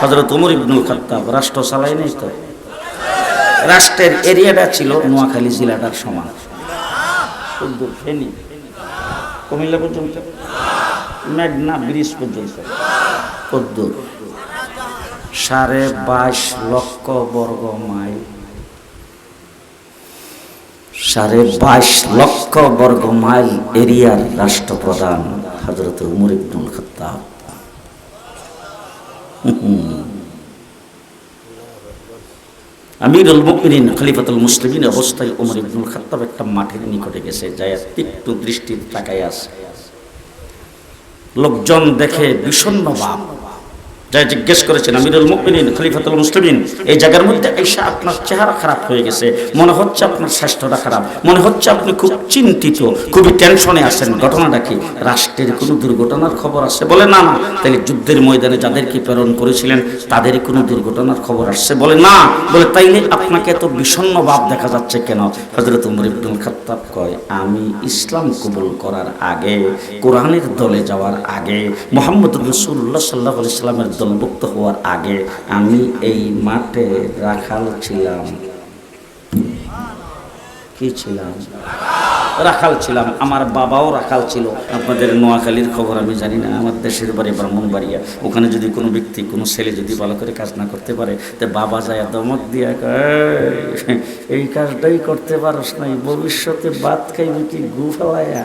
হজরত উমর ইবনুল খাত্তাব রাষ্ট্র চালাই নাই তো? রাষ্ট্রের এরিয়াটা ছিল নোয়াখালী জেলাটার সমান। কুমিল্লা পর্যন্ত? মেঘনা, ব্রিজ পর্যন্ত। উদ্দুর সাড়ে বাইশ লক্ষ বর্গ মাইল। সাড়ে বাইশ লক্ষ বর্গ মাইল এরিয়ার রাষ্ট্রপ্রধান হজরত উমর ইবনুল খাত্তাব। আমিরুল মুমিনিন খলিফাতুল মুসলিমিন অবস্থায় ওমর ইবনুল খাত্তাব একটা মাঠের নিকটে গেছে, যায় তীক্ষ্ণ দৃষ্টির তাকায় আছে। লোকজন দেখে ভীষণ ভাব। যাই জিজ্ঞেস করেছেন, আমিরুল মুমিনিন, খলিফাতুল মুসলিমিন, এই জায়গার মধ্যে এসে আপনার চেহারা খারাপ হয়ে গেছে। মনে হচ্ছে আপনার স্বাস্থ্যটা খারাপ। মনে হচ্ছে আপনি খুব চিন্তিত, খুবই টেনশনে আছেন। ঘটনাটা কি? রাষ্ট্রের কোনো দুর্ঘটনার খবর আছে বলে, না না, তাহলে যুদ্ধের ময়দানে যাদেরকে প্রেরণ করেছিলেন তাদের কোনো দুর্ঘটনার খবর আসছে? বলে, না। বলে, তাইলে আপনাকে এত বিষণ্ণ ভাব দেখা যাচ্ছে কেন? হজরত উমর ইবনুল খাত্তাব কয়, আমি ইসলাম কবুল করার আগে, কোরআনের দলে যাওয়ার আগে মোহাম্মদ রসুল্লাহ সাল্লাহ সাল্লামের দলভুক্ত হওয়ার আগে আমি এই মাঠে রাখাল ছিলাম। কি ছিলাম? রাখাল ছিলাম। আমার বাবাও রাখাল ছিল। আপনাদের নোয়াখালীর খবর আমি জানি না। আমার দেশের বাড়ি ব্রাহ্মণ ব্রাহ্মণবাড়িয়া। ওখানে যদি কোনো ব্যক্তি কোনো ছেলে যদি ভালো করে কাজ না করতে পারে তো বাবা যায় দমক দিয়া "এই, কাজটাই করতে পারস নাই। ভবিষ্যতে বাদ খাইবি কি? গু ফেলাইয়া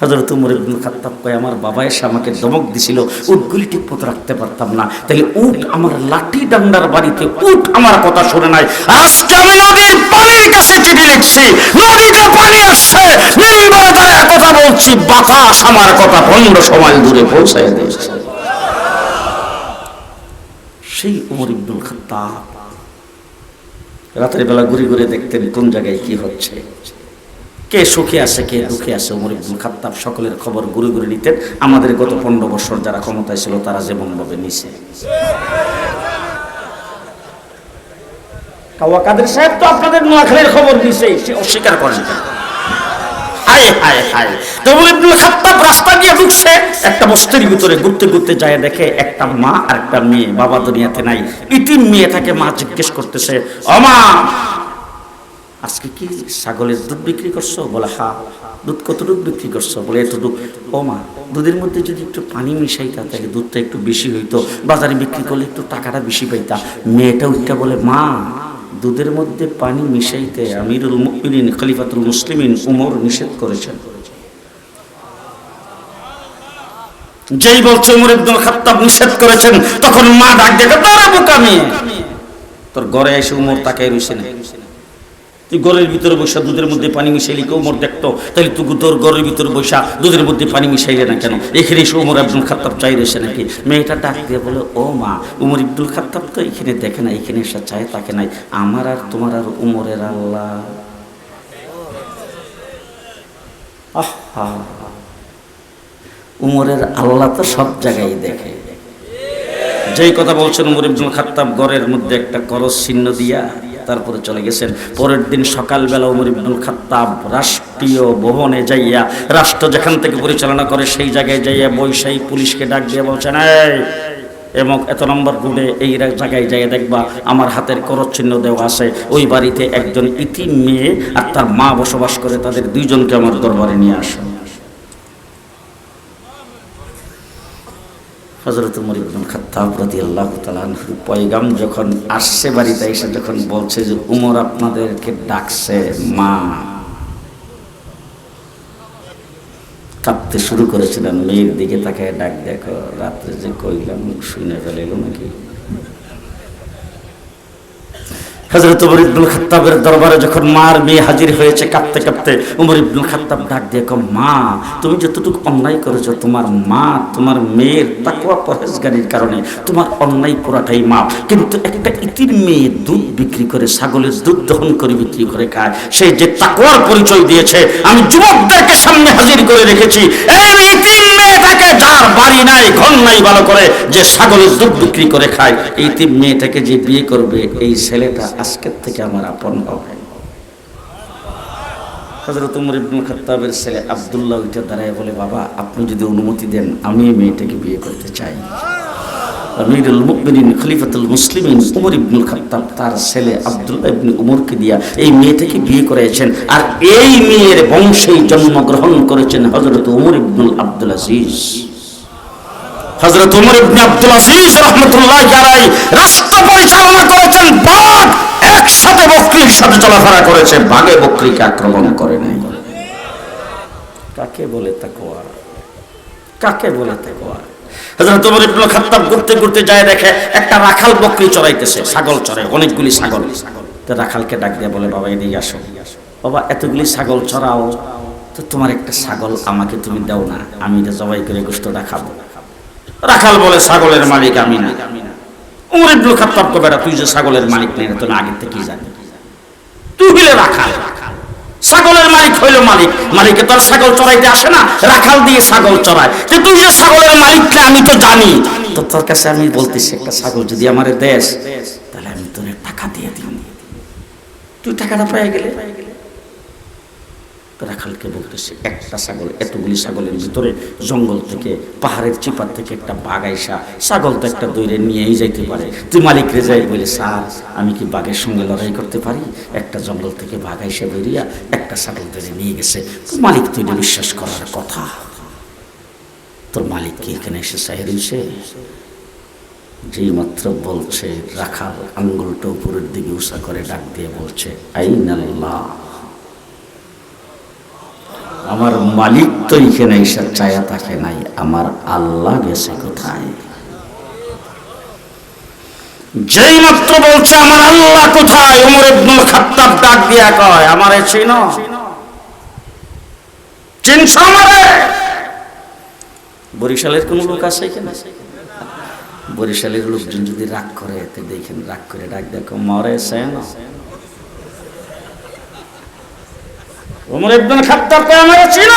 হজরত উমর ইবনুল খাত্তাব কয়, আমার বাবা এসে আমাকে দমক দিছিল উটগুলি ঠিক মতো রাখতে পারতাম না। তাহলে উট আমার লাঠি ডান্ডার বাড়িতে, উট আমার কথা শুনে নাই। আজকে আমি নদীর পানির কাছে চিঠি লিখছি। নদীতে পানি আসছে। নিম্বরে দাঁড়ায় কথা বলছি, বাতাস আমার কথা পনেরো সময় দূরে পৌঁছায় দিয়েছে সেই উমর ইবনুল খাত্তাব রাতের বেলা ঘুরে ঘুরে দেখতেন কোন জায়গায় কি হচ্ছে। কে সুখে আছে, কে দুঃখে আছে? উমর ইবনুল খাত্তাব সকলের খবর ঘুরে ঘুরে নিতেন। আমাদের গত পনেরো বছর যারা ক্ষমতায় ছিল, তারা যেমন ভাবে নিছে। কাওয়া কাদের সাহেব তো আপনাদের নোয়াখালীর খবর নিছে, সে অস্বীকার করেন? হায় রাস্তা দিয়ে একটা ভিতরে ঘুরতে ঘুরতে যায়, দেখে একটা মা আর একটা মেয়ে বাবা দুনিয়াতে নাই। ইতিম মেয়েটাকে মা জিজ্ঞেস করতেছে অমা আজকে কি ছাগলের দুধ বিক্রি করছ? বলে, হা, দুধ কত দুধ বিক্রি করছ? বলে, এতটুক। ও মা, দুধের মধ্যে যদি একটু পানি মিশাইতা, তাহলে দুধটা একটু বেশি হইতো। বাজারে বিক্রি করলে একটু টাকাটা বেশি পাইতা। মেয়েটা উঠটা বলে, মা, দুধের মধ্যে পানি মিশাইতে আমিরুল মুমিনিন, খলিফাতুল মুসলিমিন উমর নিষেধ করেছেন। যেই বলছে উমর ইবনুল খাত্তাব নিষেধ করেছেন, তখন মা ডাক দেখে তোর ঘরে এসে উমর তাকাই রইছে না। তুই ঘরের ভিতরে বসা, দুধের মধ্যে পানি মিশাইলি কেউ মোর দেখতো তাহলে তুই তোর ঘরের ভিতরে বসা, দুধের মধ্যে পানি মিশাইলে না কেন? এখানে এসে উমর আব্দুল খাত্তাব চাই রয়েছে নাকি? মেয়েটা ডাক দিয়ে বলে, ও মা, উমর ইবদুল খাত্তাব তো এখানে দেখে না এখানে এসে চায় তাকে নাই। আমার আর তোমার আর উমরের আল্লাহ উমরের আল্লাহ তো সব জায়গায় দেখে। যেই কথা বলছেন উমর ইবনুল খাত্তাব, ঘরের মধ্যে একটা করস চিহ্ন দিয়া তারপরে চলে গেছেন। পরের দিন সকালবেলা উমর ইবনুল খাত্তাব রাষ্ট্রীয় ভবনে যাইয়া রাষ্ট্র যেখান থেকে পরিচালনা করে সেই জায়গায় যাইয়া বৈশাহী পুলিশকে ডাক দিয়ে বলছেন এবং এত নম্বর রোডে এই জায়গায় যাইয়া দেখবা আমার হাতের করজ চিহ্ন দেওয়া আছে। ওই বাড়িতে একজন ইতিম মেয়ে আর তার মা বসবাস করে। তাদের দুইজনকে আমার দরবারে নিয়ে আসে। হজরত উমর ইবনুল খাত্তাব রাদি আল্লাহ আনহুর পয়গাম যখন আসছে বাড়িতে, এসে যখন বলছে যে, উমর আপনাদেরকে ডাকছে, মা। কাঁদতে শুরু করেছিলেন, মেয়ের দিকে তাকে ডাক দেখো, রাত্রে যে কইলাম, শুনে ফেলে নাকি? হজরত উমর ইবনুল খাত্তাবের দরবারে যখন মার মেয়ে হাজির হয়েছে, কাঁদতে কাঁদতে উমর ইবনুল খাত্তাব ডাক দিয়ে কম মা, তুমি যতটুকু অন্যায় করেছ, তোমার মা, তোমার মেয়ের তাকুয়া পরহেজগারির কারণে তোমার অন্যায় পুরাটাই মাপ কিন্তু একটা ইতির মেয়ে দুধ বিক্রি করে, ছাগলের দুধ দহন করে, বিক্রি করে খায়। সে যে তাকুয়ার পরিচয় দিয়েছে, আমি যুবকদেরকে সামনে হাজির করে রেখেছি। এই ইতিম মেয়েটাকে যার বাড়ি নাই, ঘর নাই ভালো করে যে ছাগলের দুধ বিক্রি করে খায়। এই ইতিম মেয়েটাকে যে বিয়ে করবে, এই ছেলেটা আজকের থেকে আমার আপন হবে। ছেলে আব্দুল্লাহ ওইটা দাঁড়ায় বলে, বাবা, আপনি যদি অনুমতি দেন, আমি এই মেয়েটাকে বিয়ে করতে চাই। তার ছেলে উমরকে দিয়া এই মেয়েটাকে বিয়ে করেছেন। আর এই মেয়ের বংশেই জন্মগ্রহণ করেছেন হজরত উমর ইবনুল আব্দুল আজিজ। হজরত উমর ইবনে আব্দুল আজিজ রহমতুল্লাহ যারাই রাষ্ট্র পরিচালনা করেছেন বাঘ একসাথে বকরির সাথে চলাফেরা করেছে বাঘে বকরিকে আক্রমণ করে নাই। কাকে বলে তাকওয়া? কাকে বলে তাকওয়া? হযরত ওমর ইবনে খাত্তাব ঘুরতে ঘুরতে যায় দেখে একটা রাখাল বকরি চড়াইতেছে ছাগল চড়ে অনেকগুলি ছাগল। তো রাখালকে ডাক দিয়ে বলে বাবা এদিকে আসো। বাবা এতগুলি ছাগল চড়াও তো তোমার একটা ছাগল আমাকে তুমি দাও না আমি এটা জবাই করে গোষ্ঠটা খাব। রাখাল বলে, ছাগলের মালিক আমি না। উমর ইবনে খাত্তাব কবে তুই যে ছাগলের মালিক নেই তুমি আগে থেকে জানি। তুই হইলে রাখাল। ছাগলের মালিক হইল মালিক। মালিকে তো আর ছাগল চড়াইতে আসে না। রাখাল দিয়ে ছাগল চড়ায়। যে তুই যে ছাগলের মালিক আমি তো জানি। তো তোর কাছে আমি বলতেছি, একটা ছাগল যদি আমার দেশ তাহলে আমি তোর টাকা দিয়ে দিব তুই টাকাটা পেয়ে গেলে? রাখালকে বলতেছে, একটা ছাগল, এতগুলি ছাগলের ভিতরে জঙ্গল থেকে, পাহাড়ের চিপার থেকে একটা বাঘ আইসা, ছাগল তো একটা দৈরে নিয়েই যাইতে পারে। তুই মালিক রে যাই বলে, স্যার, আমি কি বাঘের সঙ্গে লড়াই করতে পারি? একটা জঙ্গল থেকে বাঘ আইসা বেরিয়া একটা ছাগল ধরে নিয়ে গেছে। মালিক তুই বিশ্বাস করার কথা। তোর মালিক কি এখানে এসে চাই রয়েছে যেই মাত্র বলছে, রাখাল আঙ্গুলটা উপরের দিকে উষা করে ডাক দিয়ে বলছে আইন আল্লাহ আমার মালিক তো এখানে এসে চায়া থাকে নাই, আমার আল্লাহ গেছে কোথায়? যেই মাত্র বলছে, আমার আল্লাহ কোথায়? ওমর ইবনুল খাত্তাব ডাক দিয়া কয়, আমারে চিনো? চিনছ আমারে? বরিশালের কোন লোক আছে এখানে? বরিশালের লোকজন যদি রাগ করে দেখেন রাগ করে ডাক দেখো মরে সেন ওমর ইবনুল খাত্তাবকে আমরা ছিল।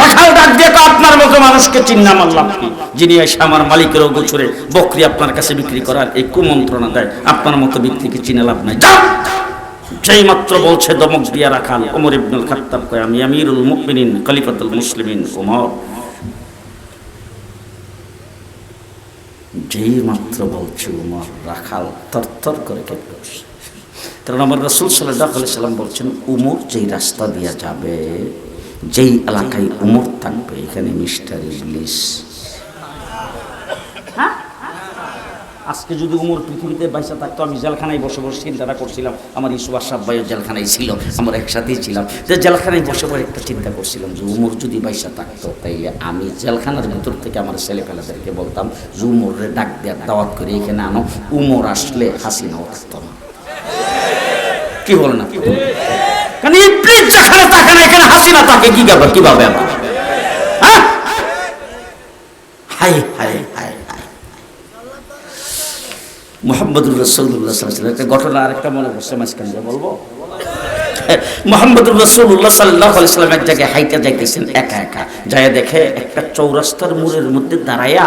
রাখাল ডাক দিয়ে তো আপনার মতো মানুষকে চিন্নাম আল্লাহ কি? যিনি এসে আমার মালিকের গোছরে বকরি আপনার কাছে বিক্রি করার এই কুমন্ত্রণা দেয়, আপনার মতো ব্যক্তিকে চিনে লাভ নাই। যাও! যেই মাত্র বলছে দমক দিয়া রাখাল, ওমর ইবনুল খাত্তাব কয়, আমি আমিরুল মুমিনিন, খলিফাতুল মুসলিমিন, ওমর। যেই মাত্র বলছে উমর রাখাল তরতর করে কেটে কারণ আমার রসুল সাল্লাহ সাল্লাম বলছেন, উমর যেই রাস্তা দিয়া যাবে, যেই এলাকায় উমর থাকবে, এখানে মিস্টার ইংলিশ আজকে যদি উমর পৃথিবীতে বাইসা থাকতো, আমি জেলখানায় বসে বসে চিন্তাটা করছিলাম। আমার ইসু আশাব ভাইও জেলখানায় ছিল, আমরা একসাথেই ছিলাম। যে জেলখানায় বসে বসে একটা চিন্তা করছিলাম যে, উমর যদি বাইসা থাকতো, তাইলে আমি জেলখানার ভিতর থেকে আমার ছেলেপেলাদেরকে বলতাম, যে, উমরে ডাক দেওয়ার দাওয়াত করে এখানে আনো। উমর আসলে হাসিনাও থাকতো না। কি বলেন ইবলিস যেখানে না, এখানে কি ব্যাপার হ্যাঁ? হাই হাই হাই মোহাম্মদুর রসুল্লাহ একটা ঘটনা আরেকটা মনে পড়ছে, মাঝখান দিয়ে বলব। মোহাম্মদুর রসুল্লাহ সাল্লাহ এক জায়গায় হাইটা যাইতেছেন, একা একা। যায় দেখে একটা চৌরাস্তার মোড়ের মধ্যে দাঁড়াইয়া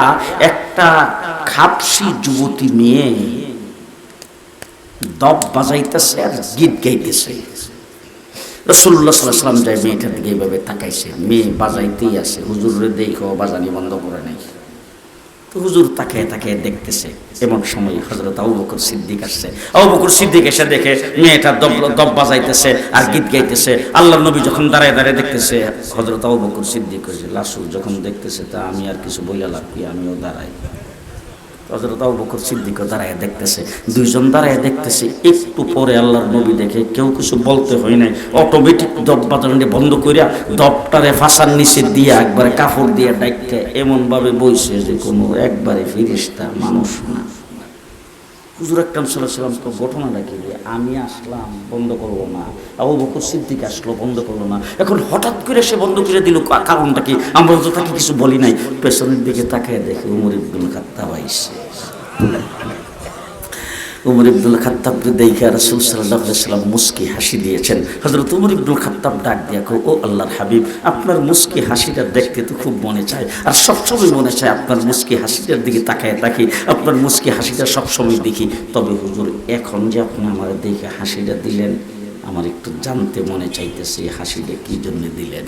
একটা খাপসি যুবতী মেয়ে দব বাজাইতেছে আর গীত গাইতেছে। রসুল্লাহ সাল্লাহ সাল্লাম যায় মেয়েটার দিকে এইভাবে তাকাইছে, মেয়ে বাজাইতেই আছে, হুজুরে দেখো বাজানি বন্ধ করে নাই। তো হুজুর তাকে তাকে দেখতেছে, এমন সময় হজরত আবু বকর সিদ্দিক আসছে। আবু বকর সিদ্দিক এসে দেখে মেয়েটা দব দব বাজাইতেছে আর গীত গাইতেছে। আল্লাহ নবী যখন দাঁড়ায় দাঁড়ায় দেখতেছে হজরত আবু বকর সিদ্দিক হয়েছে, লাসু, যখন দেখতেছে তা আমি আর কিছু বইলা কি আমিও দাঁড়াই। হজরত আবু বকর সিদ্দিকও দাঁড়ায় দেখতেছে, দুইজন দাঁড়ায় দেখতেছে, একটু পরে আল্লাহর নবী দেখে কেউ কিছু বলতে হয় নাই। অটোমেটিক দপ বাজানো বন্ধ করিয়া দপটারে ফাঁসার নিচে দিয়া একবারে কাপড় দিয়ে ডাইকে এমনভাবে বইছে যে কোনো একবারে ফিরিস্তা মানুষ না। হুজুর আকরাম সাল্লাহ সাল্লাম তো ঘটনাটা কি আমি আসলাম, বন্ধ করব না। আবু বকর সিদ্দিক আসলো, বন্ধ করল না। এখন হঠাৎ করে সে বন্ধ করে দিল কারণটা কি? আমরা তো তাকে কিছু বলি নাই। পেছনের দিকে তাকিয়ে দেখে উমর ইবদুল খাত্তা আইসে। উমর ইবদুল খাত্তাবকে দেখে রাসুল সাল্লাহ সাল্লাম মুস্কি হাসি দিয়েছেন। হজরত উমর ইবদুল খাত্তাব ডাক দিয়া কো ও আল্লাহর হাবিব, আপনার মুস্কি হাসিটা দেখতে তো খুব মনে চায়। আর সবসময় মনে চায় আপনার মুস্কি হাসিটার দিকে তাকায় তাকি আপনার মুস্কি হাসিটা সবসময় দেখি। তবে হুজুর, এখন যে আপনি আমার দেখে হাসিটা দিলেন, আমার একটু জানতে মনে চাইতেছে হাসিটা কি জন্য দিলেন?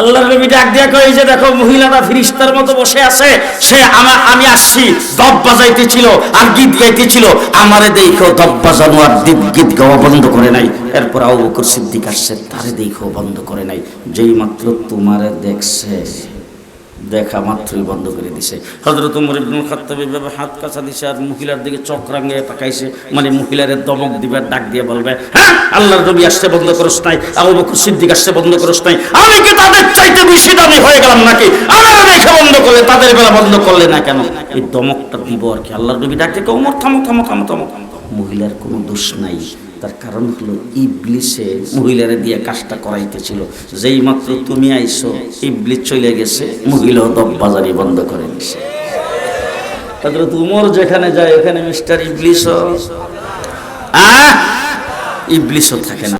আল্লাহ নবী ডাক দিয়া কয় যে দেখো, মহিলাটা ফিরিস্তার মতো বসে আছে। সে আমার, আমি আসছি, দব বাজাইতেছিল আর গীত গাইতেছিল। আমারে দেখো, দব বাজানো আর দীপ গীত গাওয়া বন্ধ করে নাই। এরপর আবু বকর সিদ্দিক আসছে, তারে দেখো বন্ধ করে নাই। যেই মাত্র তোমারে দেখছে। দেখা মাত্রই বন্ধ করে দিছে। হজরত উমর ইবনুল খাত্তাব এভাবে হাত কাছা দিছে আর মহিলার দিকে চক্রাঙ্গে তাকাইছে। মানে মহিলার দমক দিবে ডাক দিয়ে বলবে হ্যাঁ আল্লাহর নবী আসতে বন্ধ করস নাই, আবু বকর সিদ্দিক আসতে বন্ধ করস নাই আমি কি তাদের চাইতে বেশি দামি হয়ে গেলাম নাকি? আমার রেখে বন্ধ করলে, তাদের বেলা বন্ধ করলে না কেন? এই দমকটা দিব আর কি, আল্লাহর নবী ডাক উমর থামো থামো থামো থামো। মহিলার কোনো দোষ নাই। তার কারণ হলো ইবলিসে মহিলারা দিয়ে কাজটা করাইতেছিল। যেই মাত্র তুমি আইছো ইবলিস চলে গেছে, মহিলাও দব বাজারি বন্ধ করে নিছে তাদের উমর যেখানে যায় ওখানে মিস্টার ইবলিসও। আহ! ইবলিসও থাকে না।